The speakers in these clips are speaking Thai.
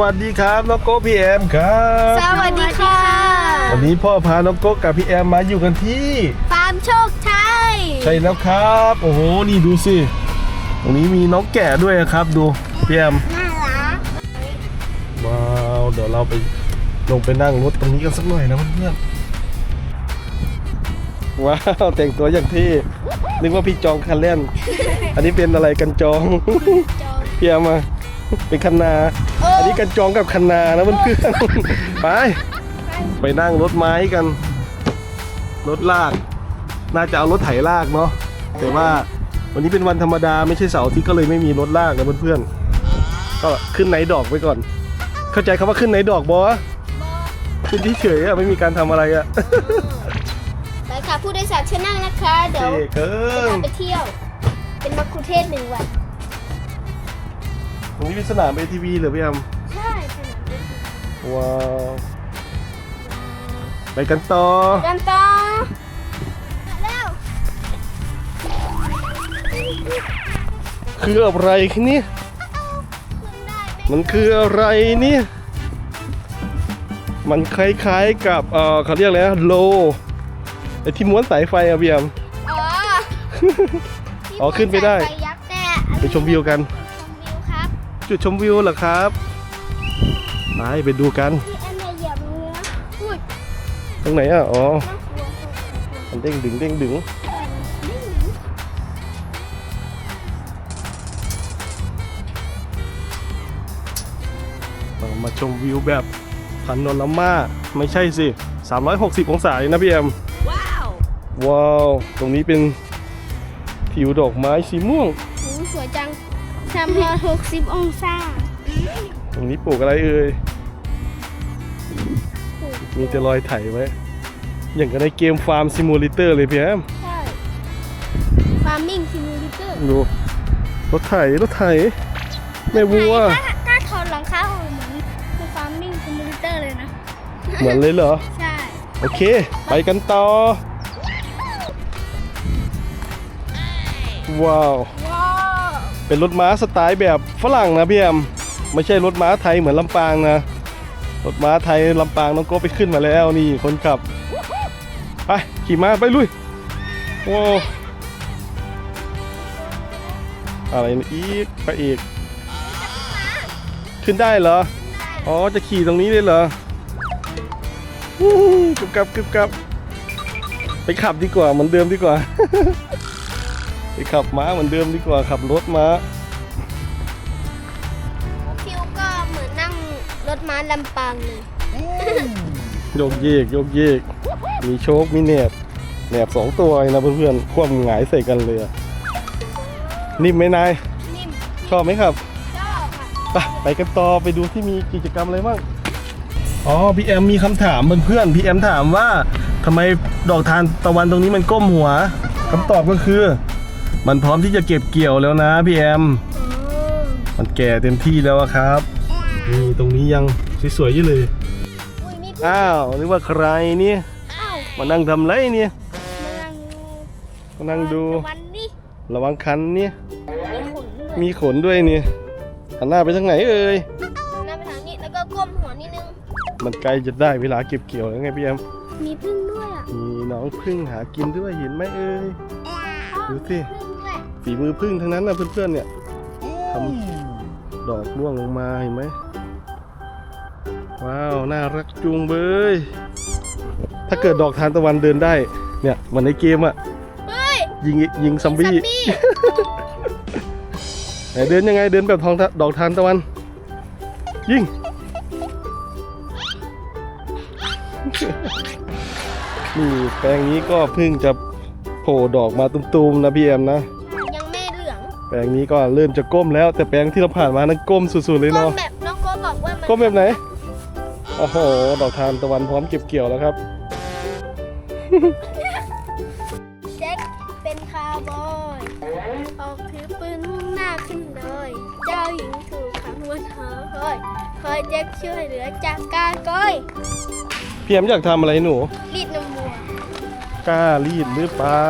วัสดีครับน้องโก้พี่แอมครับ สวัสดีค่ะ วันนี้พ่อพาน้องโก้กับพี่แอมมาอยู่กันที่ฟาร์มโชคชัยใช่แล้วครับ โอ้โหนี่ดูสิตรงนี้มีน้องแกะด้วยครับดูพี่แอมน่ารักว้าวเดี๋ยวเราไปลงไปนั่งรถตรงนี้กันสักหน่อยนะเพื่อนๆว้าวแต่งตัวอย่างที่นึกว่าพี่จองคันเล่น อันนี้เป็นอะไรกันจองจองพี่แอมมาเป็นคันนาเอออัอั นนี้กันจองกับคันนานะเพื่อนๆไป ไปนั่งรถไม้กัน รถลาก น่าจะเอารถไถลากเนาะแต่ว่าวันนี้เป็นวันธรรมดาไม่ใช่เสาร์อาที่ก็เลยไม่มีรถลากนะเพื่อนๆก็ขึ้นไหนดอกไปก่อน เข้าใจคำว่าขึ้นไหนดอกบอขึ้นที่เฉยๆอะไม่มีการทำอะไรอะไปค่ะผู้โดยสารเชิญนั่งนะคะ เดี๋ยวเท่เกิจะนพาไปเที่ยว เป็นมักคุเทศหนึ่งวันตรงนี้เป็นสนามเอทีวีเหรอพี่แอมใช่สนามบิน ว้าวไปกันต่อ กันต่อแล้วคืออะไรเนี่ยขึ้นได้ไหมมันคืออะไรเนี่ย มันคล้ายๆกับเออเขาเรียกอะไรนะโลไอที่ม้วนสายไฟอะพี่แอมอ๋ออ๋อขึ้นไปได้ที่ยักษ์แต่อันไปนี้ชมวิวกัน ชมวิวครับ จุดชมวิวเหรอครับ ไปไปดูกันที่แอนนาเหยียบเนื้ออุ้ยตรงไหนอะอ๋อน่ากลัวมันเด้งดึงเด้งดึงเรามาชมวิวแบบพันโนรามาไม่ใช่สิ 360 องศาเลยนะพี่แอมว้าวว้าวตรงนี้เป็นทิวดอกไม้สีม่วง โอ้สวยจังสามร้อยหกสิบองศา ตรงนี้ปลูกอะไรเอ่ย มีแต่รอยไถไว้ อย่างกับในเกมฟาร์มซิมูเลเตอร์เลยพี่แอมใช่ Farming Simulator ดูรถไถรถไถแม่วัวถ้าถ้าถอดหลังคาออกเหมือนคือ Farming Simulator เลยนะ เหมือนเลยเหรอ ใช่ โอเค ไปกันต่อว้าวว้าว เป็นรถม้าสไตล์แบบฝรั่งนะพี่แอมไม่ใช่รถม้าไทยเหมือนลำปางนะ รถม้าไทยลำปางน้องโก้ไปขึ้นมาแล้วนี่คนขับ ไปขี่ม้าไปลุย โอ้อะไรอีกพระเอกขึ้นได้เหรอ อ๋อจะขี่ตรงนี้เลยเหรอกึบกับกึบกับไปขับดีกว่าเหมือนเดิมดีกว่า ไปขับม้าเหมือนเดิมดีกว่าขับรถม้า ลำปางเลยโยกเยกโยกเยก มีโชคมีแหนบแหนบสองตัวเลยนะเพื่อนๆ คว่ำหงายใส่กันเลยอะนิ่มไหมนาย นิ่มชอบไหมครับ ชอบค่ะไปไปกันต่อไปดูที่มีกิจกรรมอะไรบ้าง อ๋อพี่แอมมีคำถามเพื่อนๆ พี่แอมถามว่าทำไมดอกทานตะวันตรงนี้มันก้มหัวคำตอบก็คือ มันพร้อมที่จะเก็บเกี่ยวแล้วนะพี่แอม มันแก่เต็มที่แล้วอะครับนี่ตรงนี้ยัง สวยๆอยู่เลย อุ้ยมีพึ่งอ้าวนึกว่าใครเนี่ยอ้าวมานั่งทำไรเนี่ยมานั่งมานั่งดูตะวันนี่ระวังคันเนี่ยมีขนด้วยมีขนด้วยเนี่ยหันหน้าไปทางไหนเอ่ยหน้าไปทางนี้แล้วก็ก้มหัวนิดนึง มันใกล้จะได้เวลาเก็บเกี่ยวแล้วไงพี่แอมมีพึ่งด้วยอะมีน้องพึ่งหากินด้วยเห็นไหมเอ่ย ดูสิ พึ่งด้วยฝีมือพึ่งทั้งนั้นนะเพื่อนๆเนี่ยทำดอกร่วงลงมาเห็นไหม ว้าว น่ารักจุงเบย ถ้าเกิดดอกทานตะวันเดินได้ เนี่ยเหมันในเกมอะเฮ้ยยิงยิงซัมบี้ซัมบี้ไหนเดินยังไงเดินแบบทองทะดอกทานตะวัน ยิง นี่แปลงนี้ก็เพิ่งจะโผล่ดอกมาตุ้มๆนะพี่แอมนะ ยังไม่เหลืองแปลงนี้ก็เริ่มจะก้มแล้ว แต่แปลงที่เราผ่านมานั้นก้มสุดๆเลยก้มเนาะแบบน้องโก้บอกว่ามันก้มแบบไหน โอ้โห ดอกทานตะวันพร้อมเก็บเกี่ยวแล้วครับ แจ็คเป็นคาวบอยออกถือปืนมุ่งหน้าขึ้นดอย เจ้าหญิงถูกขังบนหอคอย คอยแจ็คช่วยเหลือจากการก้อยพี่แอมอยากทำอะไรหนู รีดนมวัวกล้ารีดหรือเปล่า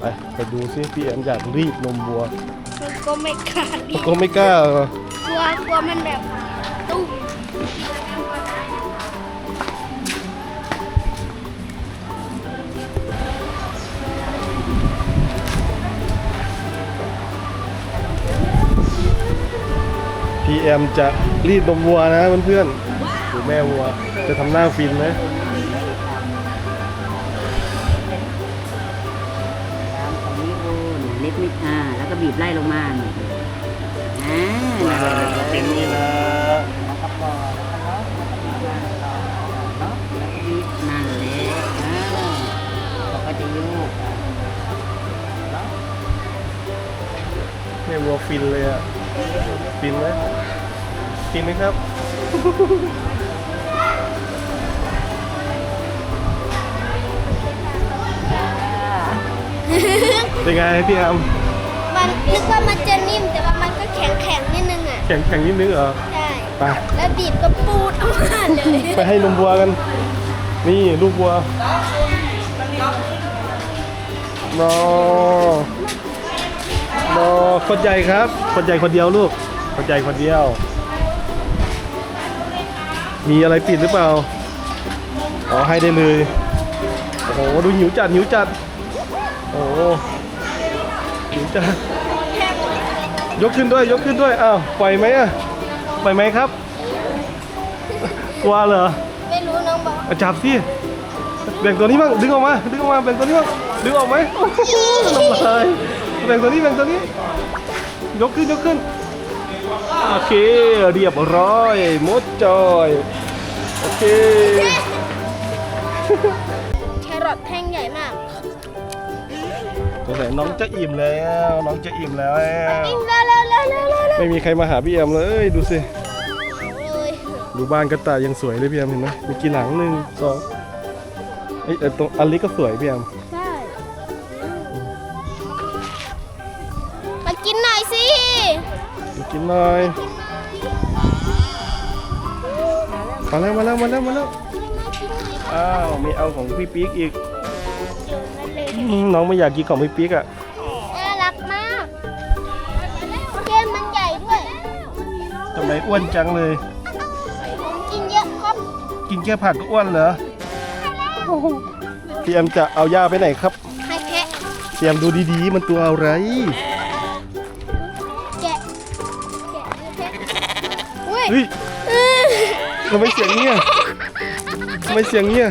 ไปไปดูซิพี่แอมอยากรีดนมวัว มันก็ไม่กล้ารีดก็ไม่กล้าเหรอ กลัวลัวกลัวมันแบบ พีเอ็มจะรีดนมวัวนะเพื่อนๆดูแม่วัวจะทำหน้าฟินไหมตามของนิโบนเล็กนิดอ่าแล้วก็บีบไล่ลงมานี่อ่าเป็นนี่นะแล้วก็พอแล้วก็ล็อกแล้วก็บีบนั่นแหละอ่าแล้วก็จะโยกอะล็อกแม่วัวฟินเลยอะ ฟินไหมฟินไหมครับ เป็นไงพี่แอมมันนึกว่ามันจะนิ่มแต่ว่ามันก็แข็งแข็งๆนิดนึงอะ แข่งแข่งนิดนึงเหรอ ใช่ ไป แล้วบีบก็ปูดออกมาเลยไปให้นมวัวกัน นี่ลูกวัวรอรอคนใหญ่ครับ คนใหญ่คนเดียวลูก คนใหญ่คนเดียว มีอะไรปิดหรือเปล่า อ๋อให้ได้เลย โอ้โห ดูหิวจัดหิวจัด โอ้โหหิวจัด ยกขึ้นด้วย ยกขึ้นด้วย อ้าวปล่อยไหมอะปล่อยไหมครับ กลัวเหรอ ไม่รู้น้องบอกเอาจับสิแบ่งตัวนี้บ้างดึงออกมา ดึงออกมา แบ่งตัวนี้บ้างดึงออกไหมโอ้โหน้ำลายแบ่งตัวนี้ แบ่งตัวนี้ ยกขึ้น ยกขึ้น โอเค เรียบร้อยหมดจอย โอเค แครอทแท่งใหญ่มากสงสัยน้องจะอิ่มแล้ว น้องจะอิ่มแล้วอิงเร็วเร็วเร็วเร็วเร็วเร็วไม่มีใครมาหาพี่แอมเลย ดูสิ เลยดูบ้านกระต่ายยังสวยเลยพี่แอมเห็นไหมมีกี่หลังหนึ่งสองเอ้ยแต่ตรงอันนี้ก็สวยพี่แอม มากินหน่อยมาแล้วมาแล้วมาแล้วมาแล้วอ้าวไม่เอาของพี่ปิ๊กอีกอืมน้องไม่อยากกินของพี่ปิ๊กอะน่ารักมากเกมมันใหญ่ด้วยทำไมอ้วนจังเลยผมกินเยอะครับกินแค่ผักก็อ้วนเหรอพี่แอมจะเอาย่าไปไหนครับให้แพะพี่แอมดูดีๆมันตัวอะไร เฮ้ยทำไมเสียงเงี้ยทำไมเสียงเงี้ย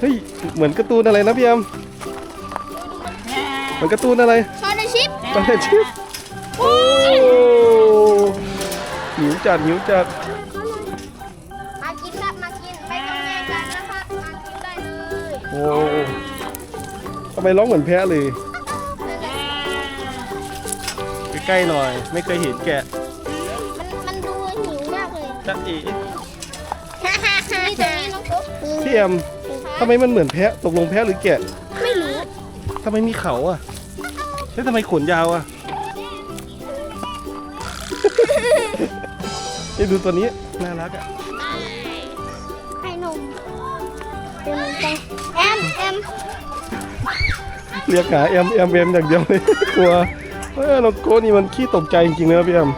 เฮ้ย เหมือนการ์ตูนอะไรนะพี่แอมเหมือนการ์ตูนอะไรชอนชิปตอนชิปโอ้หิวจัดหิวจัดมากินครับมากินไม่ต้องแย่งกันนะครับมากินได้เลยโอ้ทำไมร้องเหมือนแพะเลยใกล้ๆหน่อย ไม่เคยเห็นแกะมันมันดูหิว มากเลยจ๊ะเอ๋นี่ตรงนี้น้องตุ๊กพี่แอมทำไมมันเหมือนแพะตกลงแพะหรือแกะไม่รู้ทำไมมีเขาอะแล้วทำไมขนยาวอะ นี่ดูตัวนี้น่ารักอะให้นมเป็นจังแอมแอมเรียกหาแอมแอมแอมอย่างเดียวเลยกลัวเออน้องโก้นี่มันขี้ตกใจจริงๆเลยนะพี่แอม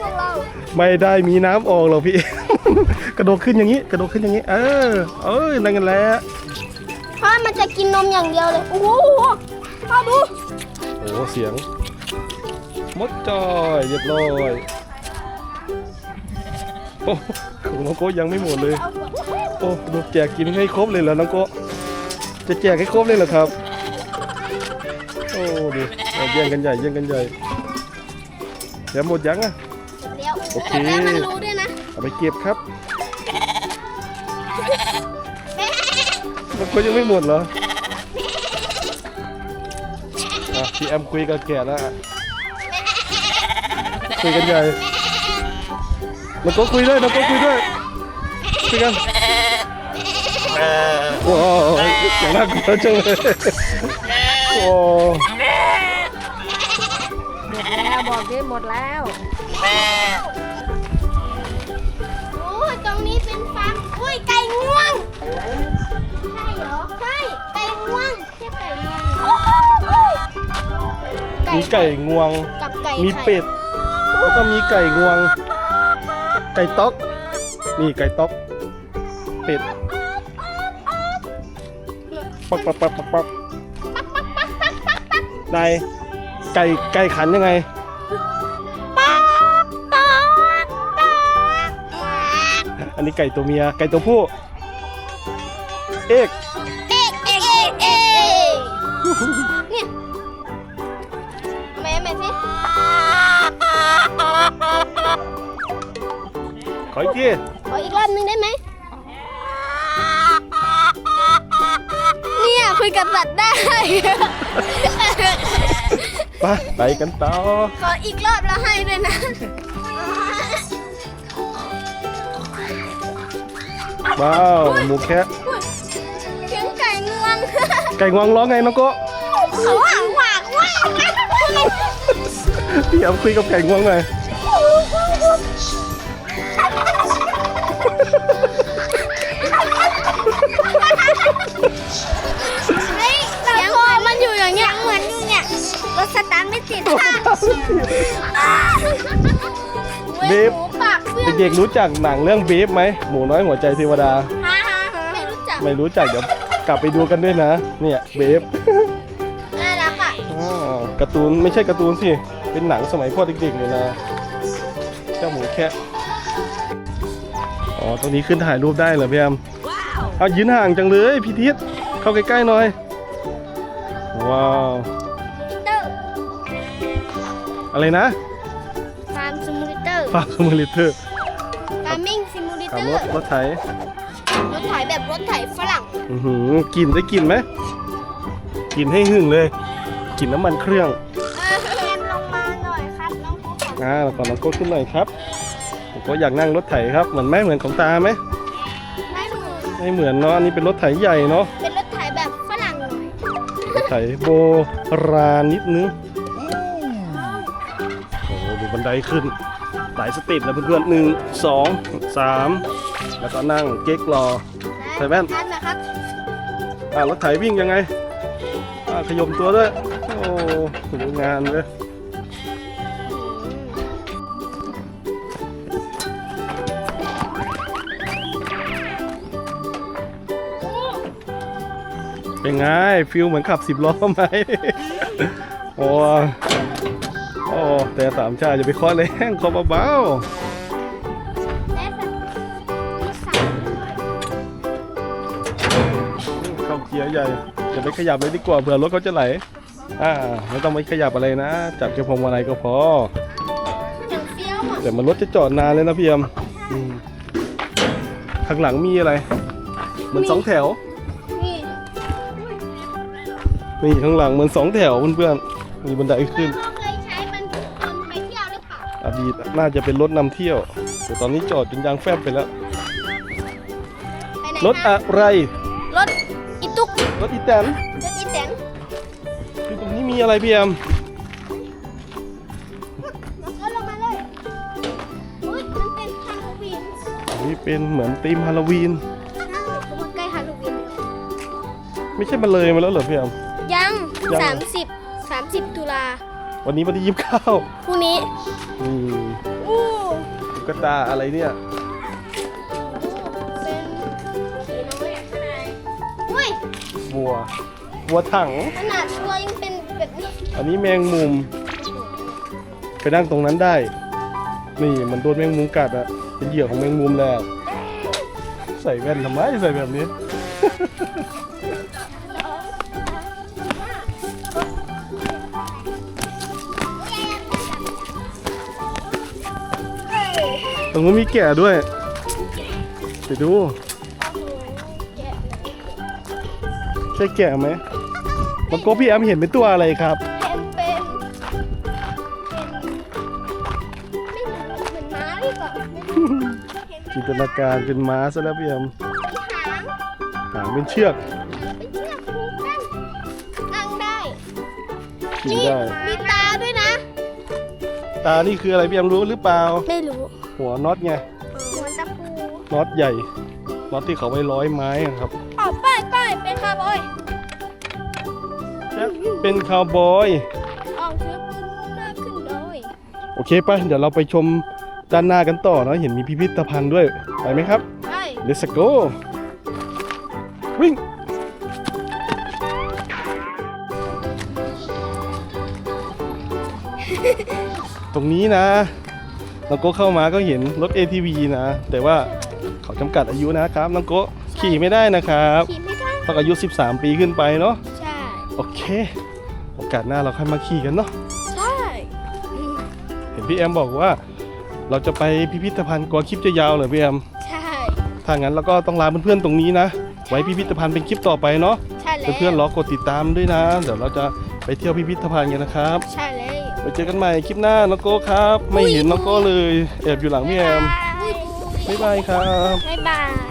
นหญ้าหน่อยพวกเราไม่ได้มีน้ำออกหรอกพี่ กระโดดขึ้นอย่างนี้ กระโดดขึ้นอย่างนี้ เออ เอ้ยนั่นกันแหละเพราะมันจะกินนมอย่างเดียวเลย โอ้โหพ่อดู โอ้เสียง มดจอยเรียบร้อยโอ้ของน้องโก้ยังไม่หมดเลยเอาหัวโอ้ดูแจกกินให้ครบเลยเหรอน้องโก้จะแจกให้ครบเลยเหรอครับ โอ้ดูเอาแย่งกันใหญ่แย่งกันใหญ่เดี๋ยวหมดยังอะ เดี๋ยวโอเค แล้วมันรู้ด้วยนะเอาไปเก็บครับ มันก็ยังไม่หมดเหรออะพี่แอมคุยกับแกแล้วอะคุยกันใหญ่มันก็คุยด้วยมันก็คุยด้วยคุยกันว้าวอย่างน่ากลัวจังเลยโอ้แล้วบอกดิหมดแล้ว โอ้ยตรงนี้เป็นฟาร์มอุ้ยไก่ง่วง ใช่เหรอ ใช่ ไก่ง่วงใช่ไก่ง่วงมีไก่งวง กับไก่มีไข่เป็ด แล้วก็มีไก่งวง ไก่ต๊อก นี่ไก่ต๊อก เป็ด ปักปักปักปักปักนายไก่ไก่ขันยังไง อันนี้ไก่ตัวเมีย ไก่ตัวผู้ เอกเอ๊ะเอ๊ะเอ๊ะเอ๊ะเนี่ยแม่แม่สิขออีกทีขออีกรอบนึงได้ไหมเนี่ยคุยกับสัตว์ได้ ไปไปกันต่อ ขออีกรอบแล้วให้ด้วยนะ ว้าวหมูแคะเสียงไก่งวงไก่งวงร้องไงน้องโกะเขาหางหวากว่างพี่เอาคุยกับไก่งวงหน่อยเฮ้ยเสียงมันอยู่อย่างเงี้ยเหมือนเนี่ยรถสตาร์ทไม่ติดค่ะเว้ยหมูปาก เพื่อนเด็กๆรู้จักหนังเรื่องบีฟไหมหมูน้อยหัวใจเทวดาฮ่าฮ่าฮ่าไม่รู้จักไม่รู้จักเดี๋ยวกลับไปดูกันด้วยนะ เนี่ยบีฟน่ารักอะอ่าการ์ตูนไม่ใช่การ์ตูนสิ เป็นหนังสมัยพ่อเด็กๆเลยนะ เจ้าหมูแคะอ๋อตรงนี้ขึ้นถ่ายรูปได้เหรอพี่แอมเอายืนห่างจังเลยพี่ทิศเข้าใกล้ๆหน่อย ว้าว เตอร์อะไรนะ ฟาร์มลิเตอร์ฟาร์มิงซิมูเลขัเตบอรร์ถรถไถรถไถแบบรถไถฝรั่ง อือหือกลิ่นได้กลิ่นไหมกลิ่นให้หึ่งเลยกลิ่นน้ำมันเครื่องเรียนลงมาหน่อยครับน้องผู้ขออ่าแล้วก่อนน้องโก้ขึ้นหน่อยครับผมก็อยากนั่งรถไถครับ เหมือนไหมเหมือนของตาไหมไม่มือไม่เหมือนเนาะ อันนี้เป็นรถไถใหญ่เนาะ เป็นรถไถแบบฝรั่งหน่อยรถไถโบราณนิดนึง โอ้โหดูบันไดขึ้น หลายสเต็ปนะเพื่อนๆหนึ่งสองสามแล้วก็นั่งเก๊กรอ ใส่แว่นทันนะครับอ่ารถไถวิ่งยังไงอ่าขยมตัวด้วย โอ้ดูงานเลย เป็นไงฟิลเหมือนขับสิบล้อไหม โอ้ โอ้แต่สามชาจะไปเคาะแรงเคาะเบาและแบบมีสามๆเข้าเกียร์ใหญ่จะไปขยับเลยดีกว่าเผื่อรถเขาจะไหลอ่าไม่ต้องไปขยับอะไรนะ จับแค่พวงมาลัยก็พออย่างเฟี้ยวอะแต่มันรถจะจอดนานเลยนะพี่ยมอืมข้างหลังมีอะไร เหมือนสองแถวนี่นี่ข้างหลังเหมือนสองแถวเพื่อนๆมีบันไดขึ้น ดีตน่าจะเป็นรถนำเที่ยว แต่ตอนนี้จอดจนยางแฟบไปแล้ว ไปไหนรถนะอะไร รถอีตุกรถอีแตนรถอีแตนคือตรงนี้มีอะไรพี่แอมแล้วก็ลงมาเลยอุ้ยมันเป็นฮาโลวีนนี่เป็นเหมือนธีมฮาโลวีนเขามาใกล้ฮาโลวีนไม่ใช่มาเลยมาแล้วเหรอพี่แอม ยังยัง สามสิบสามสิบตุลาวันนี้วันที่ยี่สิบเก้าพรุ่งนี้ นี่อู้ตุ๊กตาอะไรเนี่ย เป็นสีน้อยข้างในอุ้ยวัว วัวถัง ขนาดตัวยังเป็นแบบนี้อันนี้แมงมุม ไปนั่งตรงนั้นได้ นี่มันโดนแมงมุมกัดอะเป็นเหยื่อของแมงมุมแล้ว ใส่แว่นทำไมใส่แบบนี้ ตรงนู้นมีแกะด้วย ไปดู ใช่แกะไหมมันก็พี่แอมเห็นเป็นตัวอะไรครับเป็นเป็นเป็นไม่รู้เหมือนม้าหรือเปล่าไม่รู้เห็นจินตนาการเป็นม้าซะแล้วพี่แอมหางหางเป็นเชือกเป็นเชือกผูกกันนั่งได้ขี่นี่ได้ มีตาด้วยนะ ตานี่คืออะไรพี่แอมรู้หรือเปล่า ไม่รู้ หัวน็อตไงหัวตะปูน็อตใหญ่น็อตที่เขาไว้ร้อยไม้อะครับอ๋อป้ายป้ายเป็นคาร์บอยเป็นคาวบอย ออกซื้ออเคไปเดี๋ยวเราไปชมด้านหน้ากันต่อเนาะเห็นมีพิพิธภัณฑ์ด้วย ไปไหมครับ ไป Let's go วิ่ง ตรงนี้นะ น้องโก้เข้ามาก็เห็นรถ ATV นะ แต่ว่าเขาจำกัดอายุนะครับน้องโก้ขี่ไม่ได้นะครับขี่ไม่ได้ต้องอายุ 13 ปีขึ้นไปเนาะใช่โอเค โอกาสหน้าเราค่อยมาขี่กันเนาะใช่อืมเห็นพี่แอมบอกว่า เราจะไปพิพิธภัณฑ์กลัวคลิปจะยาวเหรอพี่แอมใช่ถ้างั้นเราก็ต้องลาเพื่อนๆตรงนี้นะ ไว้พิพิธภัณฑ์เป็นคลิปต่อไปเนาะใช่แล้วเพื่อนๆรอกดติดตามด้วยนะ เดี๋ยวเราจะไปเที่ยวพิพิธภัณฑ์กันนะครับใช่แล้ว ไปเจอกันใหม่คลิปหน้าน้องโก้ครับ ไม่เห็นน้องโก้เลยแอบอยู่หลังพี่แอมบ๊ายบายบ๊ายบายครับ บ๊ายบาย